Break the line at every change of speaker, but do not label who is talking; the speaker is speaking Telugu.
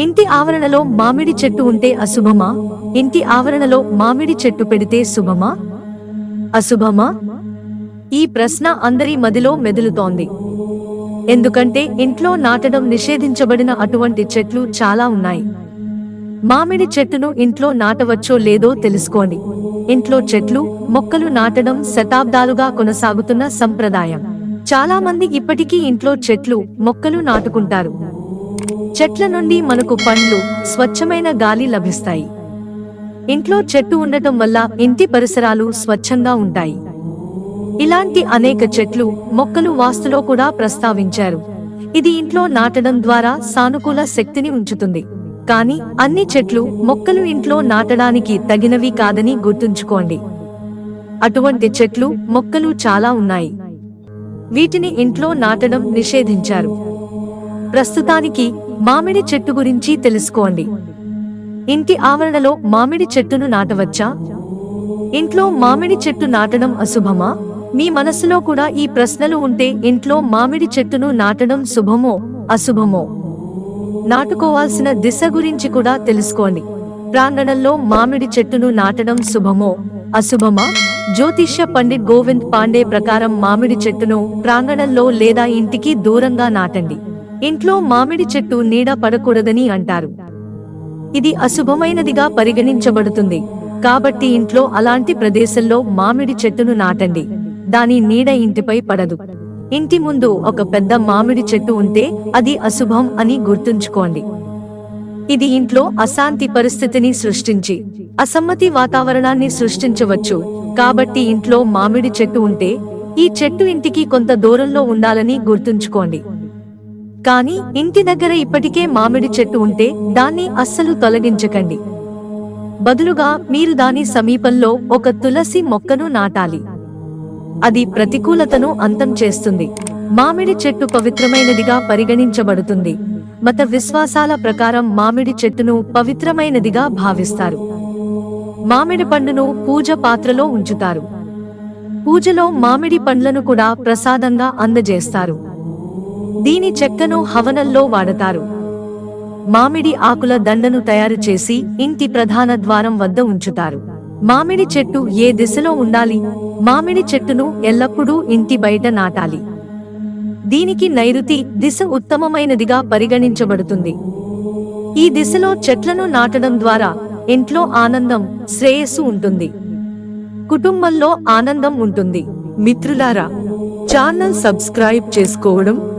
ఇంటి ఆవరణలో మామిడి చెట్టు ఉంటే అశుభమా? ఇంటి ఆవరణలో మామిడి చెట్టు పెడితే శుభమా? అశుభమా? ఈ ప్రశ్న అందరి మదిలో మెదులుతోంది. ఎందుకంటే ఇంట్లో నాటడం నిషేధించబడిన అటువంటి చెట్లు చాలా ఉన్నాయి. మామిడి చెట్టును ఇంట్లో నాటవచ్చో లేదో తెలుసుకోండి. ఇంట్లో చెట్లు మొక్కలు నాటడం శతాబ్దాలుగా కొనసాగుతున్న సంప్రదాయం. చాలా మంది ఇప్పటికీ ఇంట్లో చెట్లు మొక్కలు నాటుకుంటారు. చెట్ల నుండి మనకు పండ్లు స్వచ్ఛమైన గాలి లభిస్తాయి. ఇంట్లో చెట్టు ఉండటం వల్ల ఇంటి పరిసరాలు స్వచ్ఛంగా ఉంటాయి. ఇలాంటి అనేక చెట్లు మొక్కలు వాస్తులో కూడా ప్రస్తావించారు. ఇది ఇంట్లో నాటడం ద్వారా సానుకూల శక్తిని ఉంచుతుంది. కానీ అన్ని చెట్లు మొక్కలు ఇంట్లో నాటడానికి తగినవి కాదని గుర్తుంచుకోండి. అటువంటి చెట్లు మొక్కలు చాలా ఉన్నాయి. వీటిని ఇంట్లో నాటడం నిషేధించారు. ప్రస్తుతానికి మామిడి చెట్టు గురించి తెలుసుకోండి. ఇంటి ఆవరణలో మామిడి చెట్టును నాటవచ్చా? ఇంట్లో మామిడి చెట్టు నాటడం అశుభమా? మీ మనసులో కూడా ఈ ప్రశ్నలు ఉంటే ఇంట్లో మామిడి చెట్టును నాటడం శుభమో అశుభమో? నాటుకోవాల్సిన దిశ గురించి కూడా తెలుసుకోండి. ప్రాంగణంలో మామిడి చెట్టును నాటడం శుభమో అశుభమా? జ్యోతిష్య పండిట్ గోవింద్ పాండే ప్రకారం మామిడి చెట్టును ప్రాంగణంలో లేదా ఇంటికి దూరంగా నాటండి. ఇంట్లో మామిడి చెట్టు నీడ పడకూడదని అంటారు. ఇది అశుభమైనదిగా పరిగణించబడుతుంది. కాబట్టి ఇంట్లో అలాంటి ప్రదేశంలో మామిడి చెట్టును నాటండి. దాని నీడ ఇంటిపై పడదు. ఇంటి ముందు ఒక పెద్ద మామిడి చెట్టు ఉంటే అది అశుభం అని గుర్తుంచుకోండి. ఇది ఇంట్లో అశాంతి పరిస్థితిని సృష్టించి అసమ్మతి వాతావరణాన్ని సృష్టించవచ్చు. కాబట్టి ఇంట్లో మామిడి చెట్టు ఉంటే ఈ చెట్టు ఇంటికి కొంత దూరంలో ఉండాలని గుర్తుంచుకోండి. కానీ ఇంటి దగ్గర ఇప్పటికే మామిడి చెట్టు ఉంటే దాన్ని అస్సలు తొలగించకండి. బదులుగా మీరు దాని సమీపంలో ఒక తులసి మొక్కను నాటాలి. అది ప్రతికూలతను అంతం చేస్తుంది. మామిడి చెట్టు పవిత్రమైనదిగా పరిగణించబడుతుంది. మత విశ్వాసాల ప్రకారం మామిడి చెట్టును పవిత్రమైనదిగా భావిస్తారు. మామిడి పండును పూజ పాత్రలో ఉంచుతారు. పూజలో మామిడి పండ్లను కూడా ప్రసాదంగా అందజేస్తారు. దీని చెక్కను హవనంలో వాడతారు. మామిడి ఆకుల దండను తయారు చేసి ఇంటి ప్రధాన ద్వారం వద్ద ఉంచుతారు. మామిడి చెట్టు ఏ దిశలో ఉండాలి? మామిడి చెట్టును ఎల్లప్పుడూ ఇంటి బయట నాటాలి. దీనికి నైరుతి దిశ ఉత్తమమైనదిగా పరిగణించబడుతుంది. ఈ దిశలో చెట్లను నాటడం ద్వారా ఇంట్లో ఆనందం శ్రేయస్సు ఉంటుంది. కుటుంబంలో ఆనందం ఉంటుంది. మిత్రులారా ఛానల్ సబ్స్క్రైబ్ చేసుకోవడం